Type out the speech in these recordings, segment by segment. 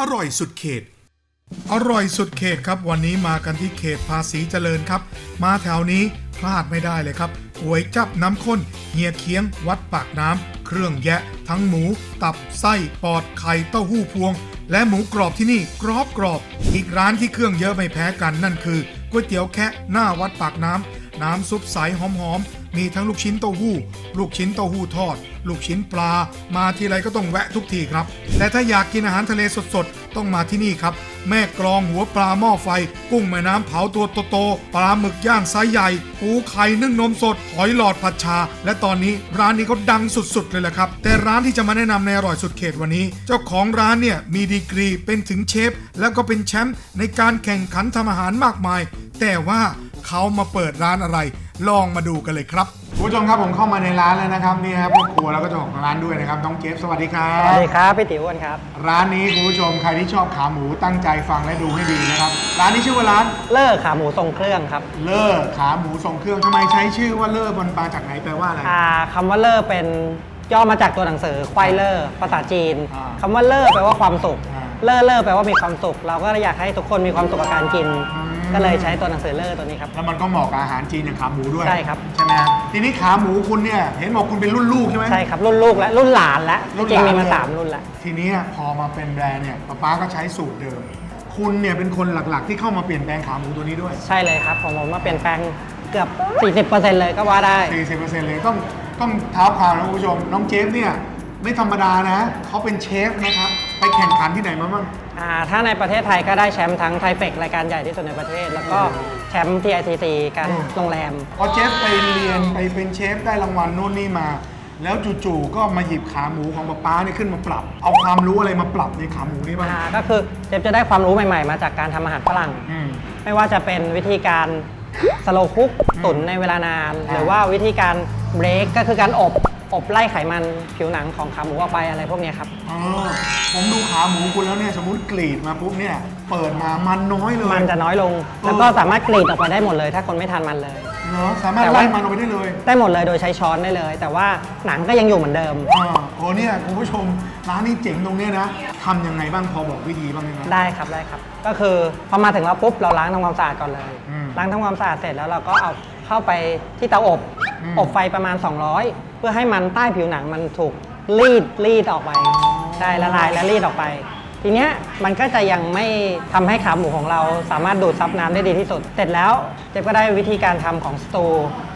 อร่อยสุดเขต อร่อยสุดเขตครับ วันนี้มากันที่เขตภาษีเจริญครับ มาแถวนี้พลาดไม่ได้เลยครับก๋วยจับน้ำข้นเฮียเคียง วัดปากน้ำเครื่องแยะ ทั้งหมู ตับไส้ปอดไข่เต้าหู้พวง และหมูกรอบที่นี่กรอบกรอบ อีกร้านที่เครื่องเยอะไม่แพ้กันนั่นคือก๋วยเตี๋ยวแคะหน้าวัดปากน้ำน้ำซุปใสหอมๆมีทั้งลูกชิ้นเต้าหู้ ลูกชิ้นเต้าหู้ทอด ลูกชิ้นปลา มาทีไรก็ต้องแวะทุกทีครับ แต่ถ้าอยากกินอาหารทะเลสด ต้องมาที่นี่ครับ แม่กลองหัวปลาหม้อไฟ กุ้งแม่น้ำเผาตัวโตๆปลาหมึกย่างไซส์ใหญ่ ปูไข่นึ่งนมสด หอยหลอดผัดชา และตอนนี้ร้านนี้เขาดังสุดๆเลยแหละครับ แต่ร้านที่จะมาแนะนำในอร่อยสุดเขตวันนี้ เจ้าของร้านเนี่ยมีดีกรีเป็นถึงเชฟ แล้วก็เป็นแชมป์ในการแข่งขันทำอาหารมากมาย แต่ว่าเขามาเปิดร้านอะไร ลองมาดูกันเลยครับ คุณผู้ชมครับผมเข้ามาในร้านแล้วนะครับนี่ครับพ่อครัวแล้วก็เจ้าของร้านด้วยนะครับน้องเจฟสวัสดีครัสวัสบ ดีครับพี่ติ๋วอ้วนครับ ร้านนี้คุณผู้ชมใครที่ชอบขาหมูตั้งใจฟังและดูให้ดีนะครับ ร้านนี้ชื่อว่าร้านเลิกขาหมูทรงเครื่องครับเล่อขาหมูทรงเครื่องทำไมใช้ชื่อว่าเล่อบนปลาจากไหนแปลว่าอะไร อ่าคำว่าเลิกเป็นย่อมาจากตัวหนังสือควายเลิกภาษาจีนอ่าคำว่าเลิกแปลว่าความสุข อ่า เลิกเลิกแปลว่ามีความสุข เราก็อยากให้ทุกคนมีความสุขกับการกิน อืม ก็เลยใช้ตัวหนังสือเลิกตัวนี้ครับ แล้วมันก็เหมาะกับอาหารจีนอย่างขาหมูด้วยใช่ครับ ใช่ไหมฮะทีนี้ขาหมูคุณเนี่ยเห็นบอกคุณเป็นรุ่นลูกใช่ไหม ใช่ครับ รุ่นลูกและรุ่นหลานและรุ่นจริงหลานๆมีมาเลยสามรุ่นแล้วทีนี้พอมาเป็นแบรนด์เนี่ยป้าป้าก็ใช้สูตรเดิม คุณเนี่ยเป็นคนหลักๆ ที่เข้ามาเปลี่ยนแปลงขาหมูตัวนี้ด้วย ใช่เลยครับของผมมาเปลี่ยนแปลงเกือบ 40%เลยก็ว่าได้ 40%เลยต้องต้องเท้าความนะคุณผู้ชม น้องเจฟเนี่ย ไม่ธรรมดานะเขาเป็นเชฟนะครับ ไปแข่งขันที่ไหนมาบ้าง อ่าถ้าในประเทศไทยก็ได้แชมป์ทั้งไทเฟกรายการใหญ่ที่สุดในประเทศ แล้วก็แชมป์ TICC การอืม โรงแรม พอเจฟไปเรียนไปเป็นเชฟได้รางวัลนู่นนี่มา แล้วจู่ๆก็มาหยิบขาหมูของป้าป้าเนี่ยขึ้นมาปรับ เอาความรู้อะไรมาปรับในขาหมูนี่บ้างอ่าก็คือเจฟจะได้ความรู้ใหม่ๆ มาจากการทำอาหารฝรั่ง อืม ไม่ว่าจะเป็นวิธีการสโลคุกอืมตุ๋นในเวลานานอ่าหรือว่าวิธีการเบรกก็คือการอบ อบไล่ไขมันผิวหนังของขาหมูออกไปอะไรพวกเนี้ยครับเออผมดูขาหมูคุณแล้วเนี่ยสมมติกรีดมาปุ๊บเนี่ย เปิดมามันน้อยเลย มันจะน้อยลงเออแล้วก็สามารถกรีดออกมาได้หมดเลย ถ้าคนไม่ทานมันเลย เนาะสามารถแต่ว่าไล่มันออกไปได้เลยได้หมดเลยโดยใช้ช้อนได้เลย แต่ว่าหนังก็ยังอยู่เหมือนเดิมอ่าโอ้เนี่ยคุณผู้ชมร้านนี้เจ๋งตรงเนี้ยนะทำยังไงบ้างพอบอกวิธีบ้างไหมครับ ได้ครับได้ครับ ก็คือพอมาถึงเราปุ๊บเราล้างทำความสะอาดก่อนเลย อืม ล้างทำความสะอาดเสร็จแล้วเราก็เอาเข้าไปที่เตาอบ อืม อบไฟประมาณ 200 เพื่อให้มันใต้ผิวหนังมันถูกรีดรีดออกไป ได้ละลายและรีดออกไป ทีเนี้ยมันก็จะยังไม่ทำให้ขาหมูของเราสามารถดูดซับน้ำได้ดีที่สุด เสร็จแล้วเจ๊ก็ได้วิธีการทำของสตู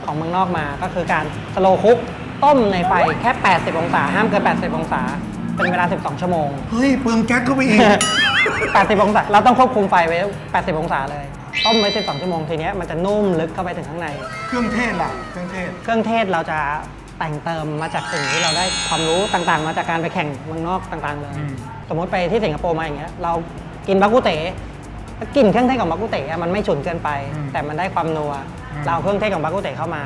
ของเมืองนอกมา ก็คือการสโลคุกต้มในไฟแค่ 80 องศา ห้ามเกิน 80 องศา เป็นเวลา 12 ชั่วโมง เฮ้ยเปลืองแก๊สเข้าไปอีก 80 องศา เราต้องควบคุมไฟไว้ 80 องศาเลย ต้มไว้12ชั่วโมงทีเนี้ยมันจะนุ่มลึกเข้าไปถึงข้างใน เครื่องเทศล่ะเครื่องเทศ เครื่องเทศเราจะแต่งเติมมาจากสิ่งที่เราได้ความรู้ต่างๆ มาจากการไปแข่งเมืองนอกต่างๆเลย อืม สมมติไปที่สิงคโปร์มาอย่างเงี้ยเรากินบักกุเต๋กลิ่นเครื่องเทศของบักกุเต๋อะมันไม่ฉุนเกินไป อืมแต่มันได้ความนัว อืมเราเอาเครื่องเทศของบักกุเต๋เข้ามา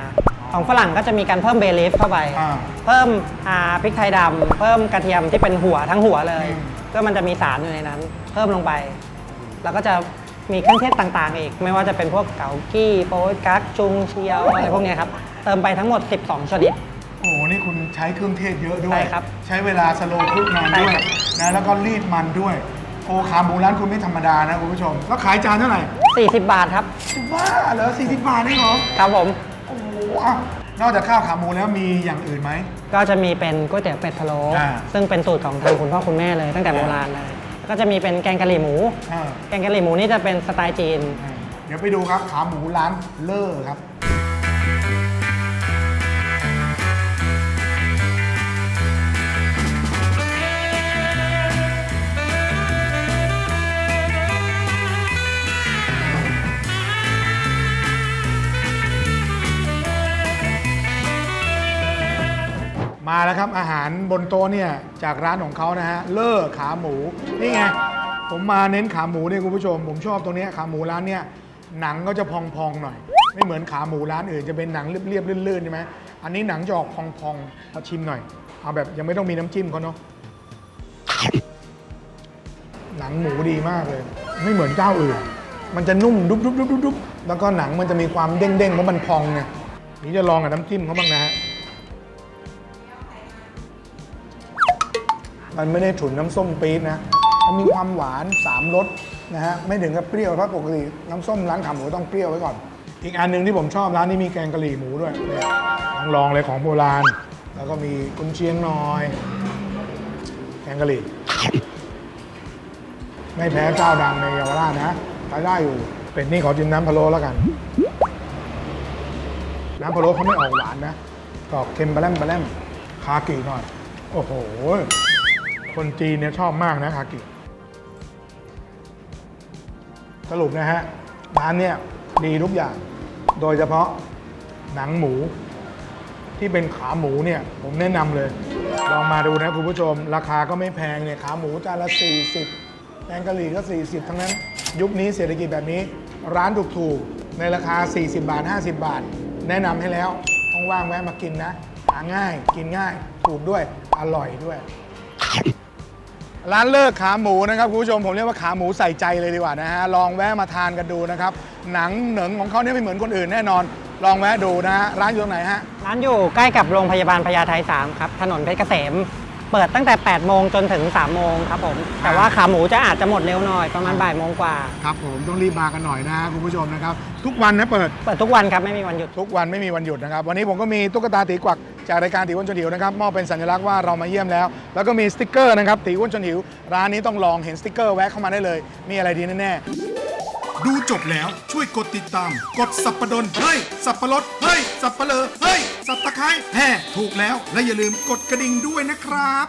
ของฝรั่งก็จะมีการเพิ่มเบลีฟเข้าไป อ่าเพิ่มอ่าพริกไทยดำเพิ่มกระเทียมที่เป็นหัวทั้งหัวเลย อืม ก็มันจะมีสารอยู่ในนั้น เพิ่มลงไป แล้วก็จะ มีเครื่องเทศต่างๆ อีก ไม่ว่าจะเป็นพวกเกากี้โป๊ยกั๊กจุงเชียวอะไรพวกเนี้ยครับ เติมไปทั้งหมด 12 ชนิด โอ้โหนี่คุณใช้เครื่องเทศเยอะด้วย ใช่ครับใช้เวลาสโลว์คุกนานด้วยใช่ครับ นะแล้วก็รีดมันด้วย โอ้ขาหมูร้านคุณไม่ธรรมดานะคุณผู้ชม แล้วขายจานเท่าไหร่40 บาทครับว้าเหรอ40บาทนี่เหรอครับผม โอ้โหอะนอกจากข้าวขาหมูแล้วมีอย่างอื่นไหม ก็จะมีเป็นก๋วยเตี๋ยวเป็ดพะโล้อ่า ซึ่งเป็นสูตรของทางคุณพ่อคุณแม่เลยตั้งแต่โบราณเลย ก็จะมีเป็นแกงกะหรี่หมู อ่าแกงกะหรี่หมูนี่จะเป็นสไตล์จีน เดี๋ยวไปดูครับขาหมูร้านเลอร์ครับ มาแล้วครับอาหารบนโต๊ะเนี่ยจากร้านของเขานะฮะเลอร์ขาหมูนี่ไงผมมาเน้นขาหมูเนี่ยคุณผู้ชม ผมชอบตรงเนี้ยขาหมูร้านเนี่ยหนังก็จะพองๆหน่อย ไม่เหมือนขาหมูร้านอื่นจะเป็นหนังเรียบๆลื่นๆใช่ไหมอันนี้หนังจะออกพองๆเอาชิมหน่อยเอาแบบยังไม่ต้องมีน้ำจิ้มเขาเนาะหนังหมูดีมากเลย ไม่เหมือนเจ้าอื่น มันจะนุ่มดุบๆๆๆแล้วก็หนังมันจะมีความเด้งๆเพราะมันพองไงนี่จะลองกับน้ำจิ้มเขาบ้างนะฮะ มันไม่ได้ฉุนน้ำส้มปี๊ดนะ มันมีความหวานสามรสนะฮะ ไม่ถึงกับเปรี้ยวเพราะปกติน้ำส้มร้านขาหมูต้องเปรี้ยวไว้ก่อน อีกอันหนึ่งที่ผมชอบร้านนี้มีแกงกะหรี่หมูด้วยเนี่ยลองเลยของโบราณ แล้วก็มีกุนเชียงหน่อย แกงกะหรี่ ไม่แพ้เจ้าดังในเยาวราชนะใช้ได้อยู่ เป็นนี่ขอจิ้มน้ำพะโล้แล้วกัน น้ำพะโล้เขาไม่ออกหวานนะออกเค็มปลาแรมปลาแรมคากิหน่อย โอ้โห คนจีนเนี่ยชอบมากนะคากิสรุปนะฮะร้านเนี่ยดีทุกอย่าง โดยเฉพาะหนังหมู ที่เป็นขาหมูเนี่ย ผมแนะนำเลย ลองมาดูนะคุณผู้ชม ราคาก็ไม่แพงเนี่ย ขาหมูจานละ 40แกงกะหรี่ก็ 40 ทั้งนั้น ยุคนี้เศรษฐกิจแบบนี้ ร้านถูกๆ ในราคา 40 บาท 50 บาท แนะนำให้แล้วว่างๆแวะมากินนะ หาง่ายกินง่าย ถูกด้วยอร่อยด้วย ร้านเลิกขาหมูนะครับคุณผู้ชมผมเรียกว่าขาหมูใส่ใจเลยดีกว่านะฮะลองแวะมาทานกันดูนะครับ หนังเหนิงของเขาเนี่ยไม่เหมือนคนอื่นแน่นอน ลองแวะดูนะฮะร้านอยู่ตรงไหนฮะร้านอยู่ใกล้กับโรงพยาบาลพญาไท3ครับถนนเพชรเกษม เปิดตั้งแต่ 8 โมงจนถึง 3 โมงครับผมแต่ว่าขาหมูจะอาจจะหมดเร็วหน่อยประมาณบ่ายโมงกว่า ครับผมต้องรีบมากันหน่อยนะฮะคุณผู้ชมนะครับ ทุกวันนะเปิด เปิดทุกวันครับไม่มีวันหยุด ทุกวันไม่มีวันหยุดนะครับ วันนี้ผมก็มีตุ๊กตาตีกวัก จากรายการตีอ้วนชนหิวนะครับมอบเป็นสัญลักษณ์ว่าเรามาเยี่ยมแล้ว แล้วก็มีสติกเกอร์นะครับตีอ้วนชนหิว ร้านนี้ต้องลองเห็นสติกเกอร์แวะเข้ามาได้เลย มีอะไรดีแน่ๆดูจบแล้วช่วยกดติดตาม กดสับประดนเฮ้ย สับปะรดเฮ้ย สับปะเลอเฮ้ย สับตะไคร้แห่ถูกแล้วและอย่าลืมกดกระดิ่งด้วยนะครับ